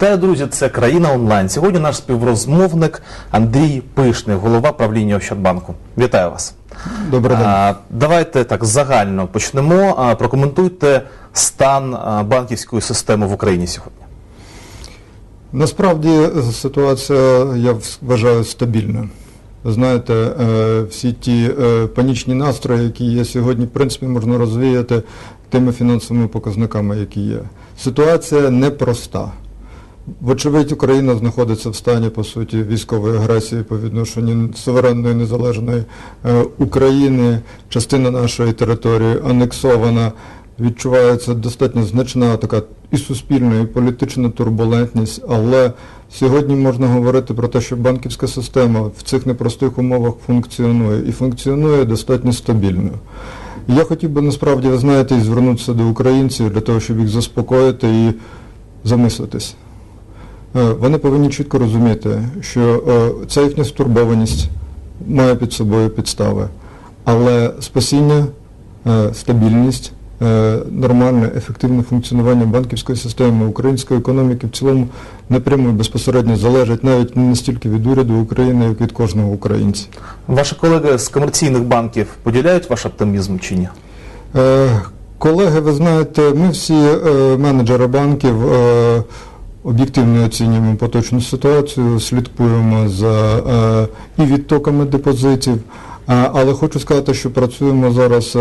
Вітаю, друзі! Це країна онлайн. Сьогодні наш співрозмовник Андрій Пишний, голова правління Ощадбанку. Вітаю вас. Добрий день. А, давайте так загально почнемо. А, прокоментуйте стан а, банківської системи в Україні сьогодні. Насправді ситуація, я вважаю, стабільна. Ви знаєте, е, всі ті е, панічні настрої, які є сьогодні, в принципі, можна розвіяти тими фінансовими показниками, які є. Ситуація непроста. Вочевидь, Україна знаходиться в стані, по суті, військової агресії по відношенню суверенної незалежної е, України. Частина нашої території анексована. Відчувається достатньо значна така і суспільна, і політична турбулентність, але сьогодні можна говорити про те, що банківська система в цих непростих умовах функціонує і функціонує достатньо стабільно. Я хотів би насправді, ви знаєте, і звернутися до українців для того, щоб їх заспокоїти і замислитись. Е, Вони повинні чітко розуміти, що е, ця їхня стурбованість має під собою підстави, але спасіння, е, стабільність, нормальне, ефективне функціонування банківської системи, української економіки в цілому напряму і безпосередньо залежить навіть не настільки від уряду України, як від кожного українця. Ваші колеги з комерційних банків поділяють ваш оптимізм чи ні? Колеги, ви знаєте, ми всі менеджери банків об'єктивно оцінюємо поточну ситуацію, слідкуємо за е, і відтоками депозитів. А, Але хочу сказати, що працюємо зараз е,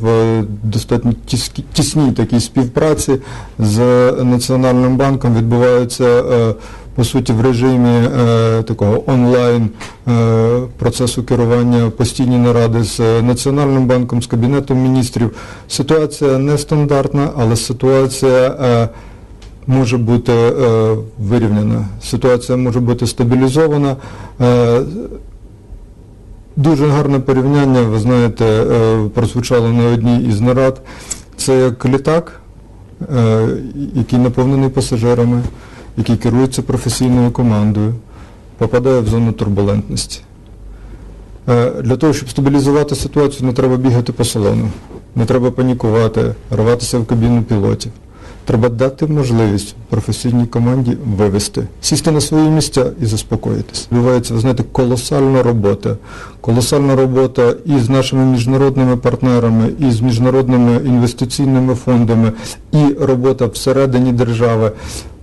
в достатньо тіс- тісній такій співпраці з Національним банком. Відбуваються е, по суті в режимі е, такого онлайн е, процесу керування постійні наради з е, Національним банком, з Кабінетом міністрів. Ситуація нестандартна, але ситуація е, може бути е, вирівняна. Ситуація може бути стабілізована. Е, Дуже гарне порівняння, ви знаєте, е, прозвучало на одній із нарад. Це як літак, е, який наповнений пасажирами, який керується професійною командою, попадає в зону турбулентності. Е, Для того, щоб стабілізувати ситуацію, не треба бігати по салону, не треба панікувати, рватися в кабіну пілотів. Треба дати можливість професійній команді вивести, сісти на свої місця і заспокоїтися. Відбувається, ви знаєте, колосальна робота. Колосальна робота і з нашими міжнародними партнерами, і з міжнародними інвестиційними фондами, і робота всередині держави.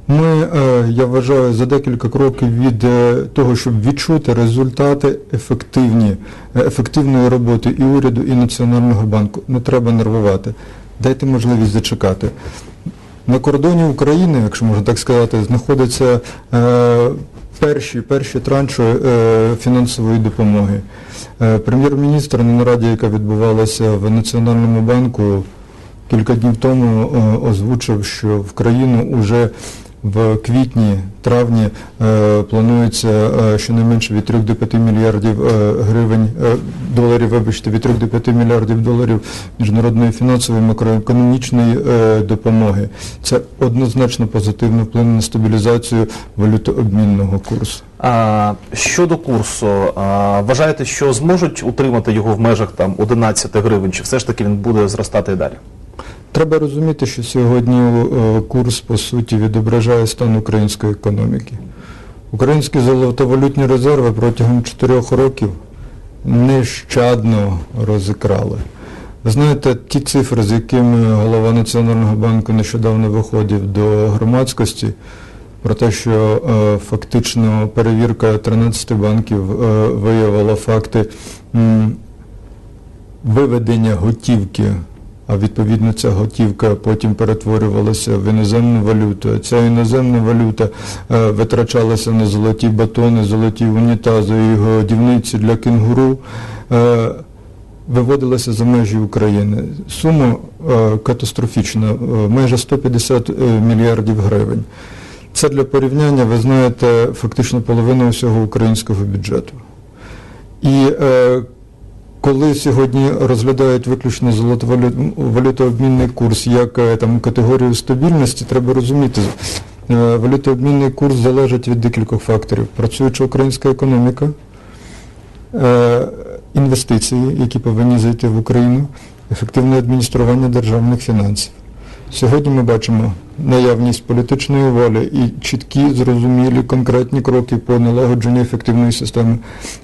Ми, е, я вважаю, за декілька кроків від е, того, щоб відчути результати ефективні, е, ефективної роботи і уряду, і Національного банку. Не треба нервувати. Дайте можливість зачекати. На кордоні України, якщо можна так сказати, знаходяться е, перші, перші транші е, фінансової допомоги. Е, прем'єр-міністр на нараді, яка відбувалася в Національному банку, кілька днів тому е, озвучив, що в країну вже в квітні, травні е, планується е, щонайменше від 3 до 5 мільярдів е, гривень, доларів, вибачте, від 3 до 5 мільярдів доларів міжнародної фінансової макроекономічної допомоги. Це однозначно позитивно вплине на стабілізацію валютообмінного курсу. А, щодо курсу, а, вважаєте, що зможуть утримати його в межах там 11 гривень, чи все ж таки він буде зростати і далі? Треба розуміти, що сьогодні е, курс, по суті, відображає стан української економіки. Українські золотовалютні резерви протягом 4 років нещадно розікрали. Ви знаєте, ті цифри, з якими голова Національного банку нещодавно виходив до громадськості, про те, що е, фактично перевірка 13 банків е, виявила факти виведення готівки, а відповідно ця готівка потім перетворювалася в іноземну валюту. Ця іноземна валюта е, витрачалася на золоті батони, золоті унітази і годівниці для кенгуру. Е, Виводилася за межі України. Сума е, катастрофічна, майже 150 е, мільярдів гривень. Це для порівняння, ви знаєте, фактично половина усього українського бюджету. І е, коли сьогодні розглядають виключно золотовалютообмінний курс як е, там, категорію стабільності, треба розуміти, е, валютообмінний курс залежить від декількох факторів. Працююча українська економіка, е, інвестиції, які повинні зайти в Україну, ефективне адміністрування державних фінансів. Сьогодні ми бачимо наявність політичної волі і чіткі, зрозумілі, конкретні кроки по налагодженню ефективної системи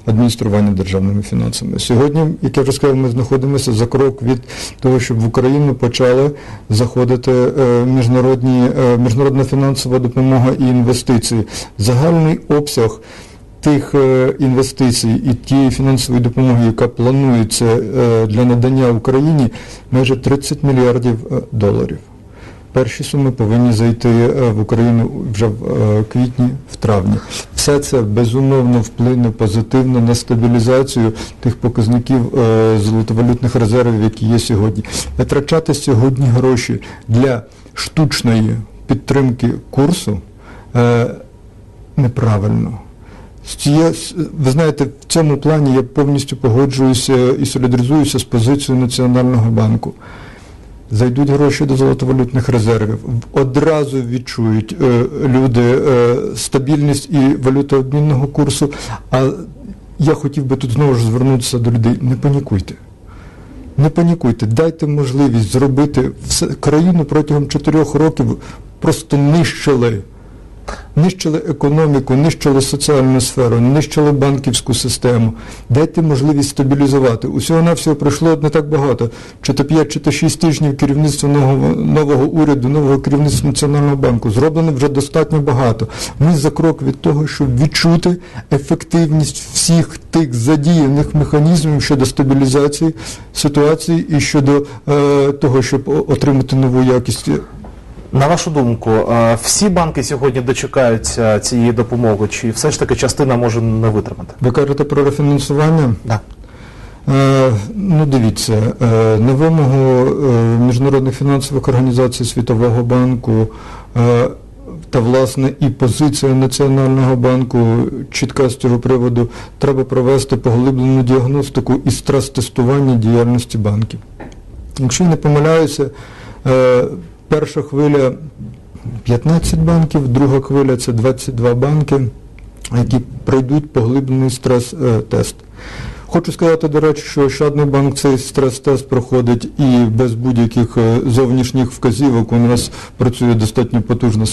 адміністрування державними фінансами. Сьогодні, як я вже сказав, ми знаходимося за крок від того, щоб в Україну почали заходити е, міжнародні, е, міжнародна фінансова допомога і інвестиції. Загальний обсяг тих е, інвестицій і тієї фінансової допомоги, яка планується для надання Україні, майже 30 мільярдів доларів. Перші суми повинні зайти е, в Україну вже в е, квітні, в травні. Все це безумовно вплине позитивно на стабілізацію тих показників е, золотовалютних резервів, які є сьогодні. Витрачати сьогодні гроші для штучної підтримки курсу неправильно. Ви знаєте, в цьому плані я повністю погоджуюся і солідаризуюся з позицією Національного банку. Зайдуть гроші до золотовалютних резервів, одразу відчують е, люди е, стабільність і валютообмінного курсу. А я хотів би тут знову ж звернутися до людей. Не панікуйте. Не панікуйте, дайте можливість зробити все. Країну протягом чотирьох років просто нищили. Нищили економіку, нищили соціальну сферу, нищили банківську систему. Дайте можливість стабілізувати. Усього навсього пройшло не так багато. Чи то 5, чи то 6 тижнів керівництва нового, нового уряду, нового керівництва Національного банку. Зроблено вже достатньо багато. Ми за крок від того, щоб відчути ефективність всіх тих задіяних механізмів щодо стабілізації ситуації і щодо е, того, щоб отримати нову якість На вашу думку, е, всі банки сьогодні дочекаються цієї допомоги, чи все ж таки частина може не витримати? Ви кажете про рефінансування? Да. Е, ну, дивіться, е, на вимогу міжнародних фінансових організацій Світового банку та власне і позиція Національного банку чітка з цього приводу треба провести поглиблену діагностику і стрес-тестування діяльності банків. Якщо я не помиляюся, перша хвиля 15 банків, друга хвиля це 22 банки, які пройдуть поглиблений стрес-тест. Хочу сказати, до речі, що Ощадний банк цей стрес-тест проходить і без будь-яких е, зовнішніх вказівок. У нас працює достатньо потужна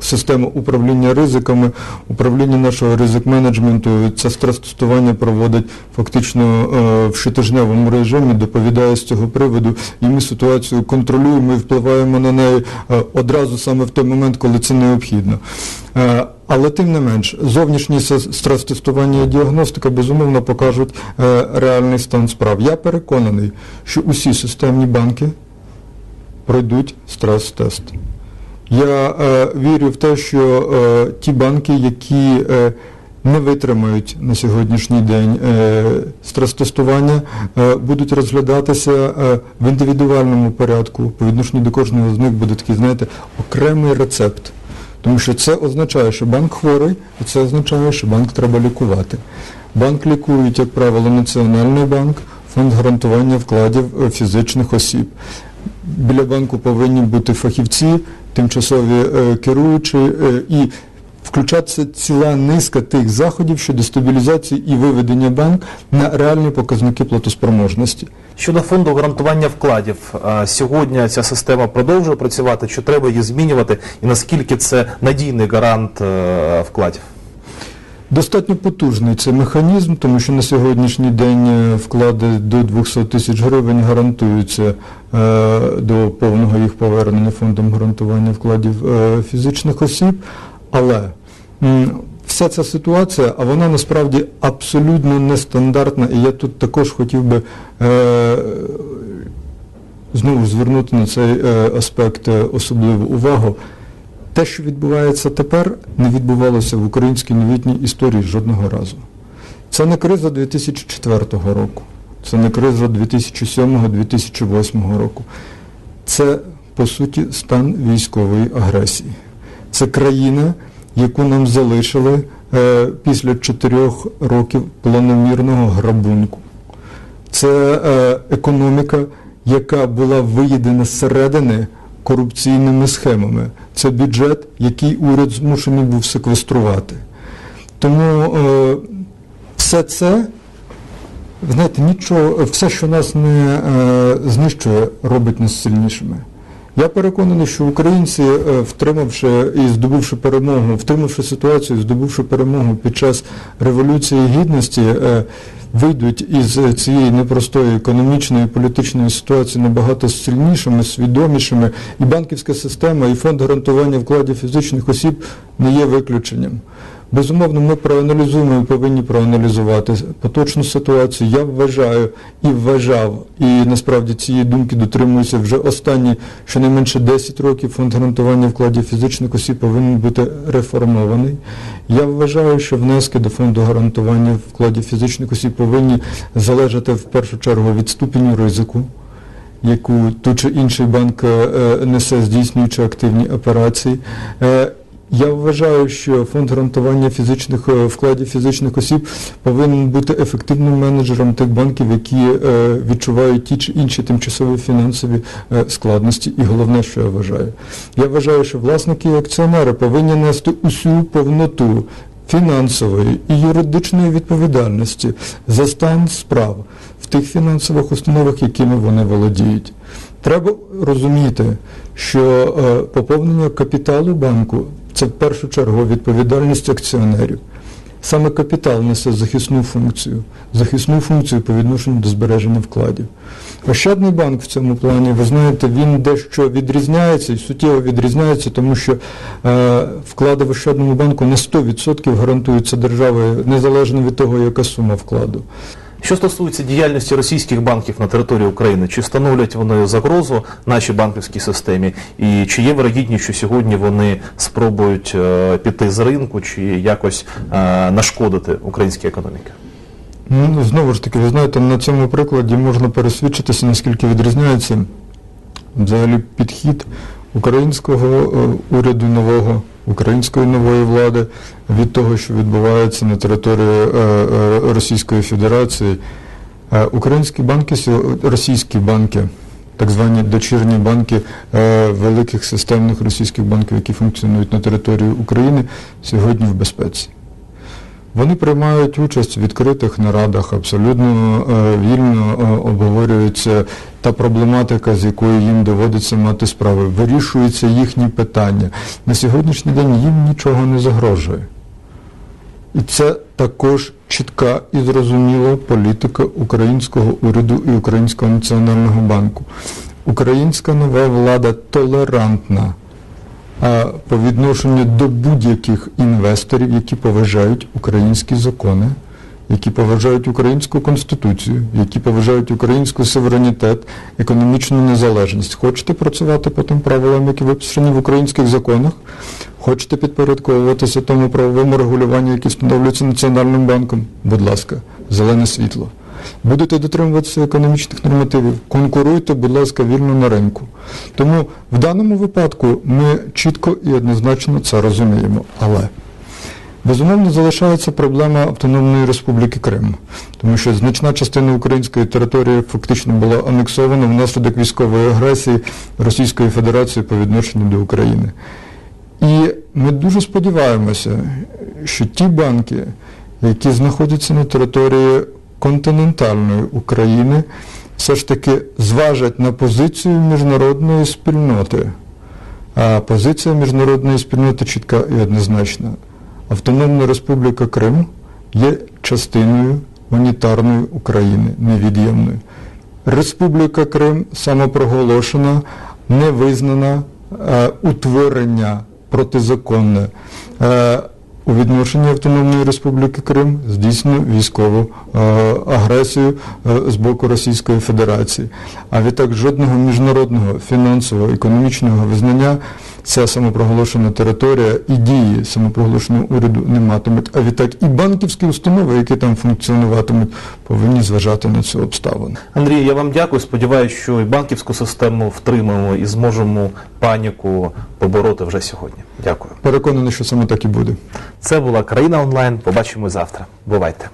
система управління ризиками, управління нашого ризик-менеджменту. Це стрес-тестування проводить фактично е, в щотижневому режимі, доповідає з цього приводу, і ми ситуацію контролюємо і впливаємо на неї е, одразу саме в той момент, коли це необхідно. Але тим не менш, зовнішні стрес-тестування і діагностика безумовно покажуть е, реальний стан справ. Я переконаний, що усі системні банки пройдуть стрес-тест. Я е, вірю в те, що е, ті банки, які е, не витримають на сьогоднішній день е, стрес-тестування, е, будуть розглядатися е, в індивідуальному порядку. По відношенню до кожного з них буде такий, знаєте, окремий рецепт. Тому що це означає, що банк хворий, і це означає, що банк треба лікувати. Банк лікують, як правило, Національний банк, фонд гарантування вкладів е, фізичних осіб. Біля банку повинні бути фахівці, тимчасові е, керуючі е, і включатися ціла низка тих заходів щодо стабілізації і виведення банк на реальні показники платоспроможності. Щодо фонду гарантування вкладів, е, сьогодні ця система продовжує працювати, чи треба її змінювати, і наскільки це надійний гарант е, вкладів? Достатньо потужний цей механізм, тому що на сьогоднішній день е, вклади до 200 тисяч гривень гарантуються е, до повного їх повернення фондом гарантування вкладів е, фізичних осіб. Але вся ця ситуація, а вона насправді абсолютно нестандартна, і я тут також хотів би е, знову звернути на цей е, аспект е, особливу увагу. Те, що відбувається тепер, не відбувалося в українській новітній історії жодного разу. Це не криза 2004 року, це не криза 2007-2008 року. Це, по суті, стан військової агресії. Це країна, яку нам залишили е, після чотирьох років планомірного грабунку. Це е, економіка, яка була виїдена зсередини корупційними схемами. Це бюджет, який уряд змушений був секвеструвати. Тому е, все це, знаєте, нічого, все, що нас не е, знищує, робить нас сильнішими. Я переконаний, що українці, е, втримавши і здобувши перемогу, втримавши ситуацію, здобувши перемогу під час Революції Гідності, е, вийдуть із цієї непростої економічної і політичної ситуації набагато сильнішими, свідомішими, і банківська система, і фонд гарантування вкладів фізичних осіб не є виключенням. Безумовно, ми проаналізуємо і повинні проаналізувати поточну ситуацію. Я вважаю і вважав, і насправді цієї думки дотримуюся вже останні щонайменше 10 років фонд гарантування вкладів фізичних осіб повинен бути реформований. Я вважаю, що внески до фонду гарантування вкладів фізичних осіб повинні залежати в першу чергу від ступеню ризику яку той чи інший банк е, несе, здійснюючи активні операції. Я вважаю, що фонд гарантування фізичних е, вкладів фізичних осіб повинен бути ефективним менеджером тих банків, які е, відчувають ті чи інші тимчасові фінансові е, складності. І головне, що я вважаю, я вважаю, що власники і акціонери повинні нести усю повноту фінансової і юридичної відповідальності за стан справ в тих фінансових установах, якими вони володіють. Треба розуміти, що поповнення капіталу банку це в першу чергу відповідальність акціонерів. Саме капітал несе захисну функцію, захисну функцію по відношенню до збереження вкладів. Ощадний банк в цьому плані, ви знаєте, він дещо відрізняється і суттєво відрізняється, тому що е, вклади в Ощадному банку на 100% гарантуються державою, незалежно від того, яка сума вкладу. Що стосується діяльності російських банків на території України, чи становлять вони загрозу нашій банківській системі, і чи є вирогідність, що сьогодні вони спробують е, піти з ринку чи якось е, нашкодити українській економіці? Ну, знову ж таки, ви знаєте, на цьому прикладі можна пересвідчитися, наскільки відрізняється взагалі підхід українського е, уряду нового, української нової влади від того, що відбувається на території е, е, Російської Федерації. Українські банки, російські банки, так звані дочірні банки великих системних російських банків, які функціонують на території України, сьогодні в безпеці. Вони приймають участь в відкритих нарадах, абсолютно е, вільно е, обговорюється та проблематика, з якою їм доводиться мати справи. Вирішуються їхні питання. На сьогоднішній день їм нічого не загрожує. І це також чітка і зрозуміла політика українського уряду і Українського національного банку. Українська нова влада толерантна по відношенню до будь-яких інвесторів, які поважають українські закони, які поважають українську конституцію, які поважають український суверенітет, економічну незалежність. Хочете працювати по тим правилам, які виписані в українських законах? Хочете підпорядковуватися тому правовому регулюванню, яке встановлюється Національним банком? Будь ласка, зелене світло. Будете дотримуватися економічних нормативів, конкуруйте, будь ласка, вільно на ринку. Тому в даному випадку ми чітко і однозначно це розуміємо. Але безумовно залишається проблема Автономної Республіки Крим, тому що значна частина української території фактично була анексована внаслідок військової агресії Російської Федерації по відношенню до України. І ми дуже сподіваємося, що ті банки, які знаходяться на території континентальної України, все ж таки зважать на позицію міжнародної спільноти. А позиція міжнародної спільноти чітка і однозначна. Автономна Республіка Крим є частиною унітарної України, невід'ємною. Республіка Крим самопроголошена, невизнана е, утворення протизаконне. У відношенні Автономної Республіки Крим здійснено військову е, агресію е, з боку Російської Федерації. А відтак жодного міжнародного фінансового економічного визнання ця самопроголошена територія і дії самопроголошеного уряду не матимуть. А відтак і банківські установи, які там функціонуватимуть, повинні зважати на цю обставину. Андрій, я вам дякую. Сподіваюся, що і банківську систему втримаємо і зможемо паніку побороти вже сьогодні. Дякую. Переконаний, що саме так і буде. Це була країна онлайн. Побачимо завтра. Бувайте.